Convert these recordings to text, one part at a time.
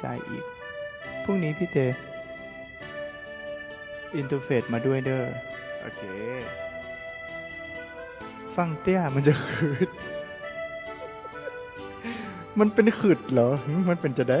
สายอีก พรุ่งนี้พี่เตอินเทอร์เฟซมาด้วยเด้อ โอเค ฟังเตี้ยมันจะขืด มันเป็นขืดเหรอหึมันเป็นจะได้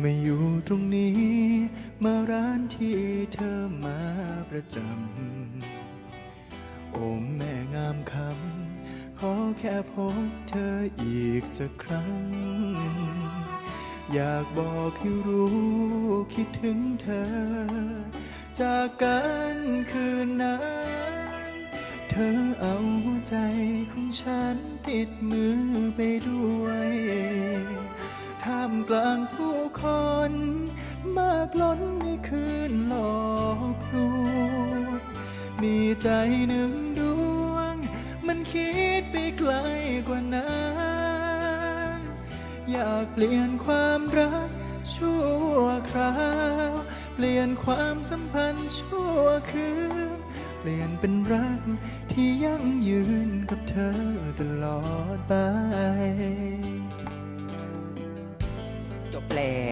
มาอยู่ตรงนี้ มาร้านที่เธอมาประจำโอ้แม่งามคำขอแค่พบเธออีกสักครั้ง อยากบอกให้รู้คิดถึงเธอ จากกันคืนนั้นเธอเอาใจของฉันติดมือไปด้วย มกลางผู้คน มากล้นในคืนหลอกลวงมีใจหนึ่งดวง มันคิดไปไกลกว่านั้น อยากเปลี่ยนความรักชั่วคราว เปลี่ยนความสัมพันธ์ชั่วคืน เปลี่ยนเป็นรักที่ยั่งยืนกับเธอตลอดไป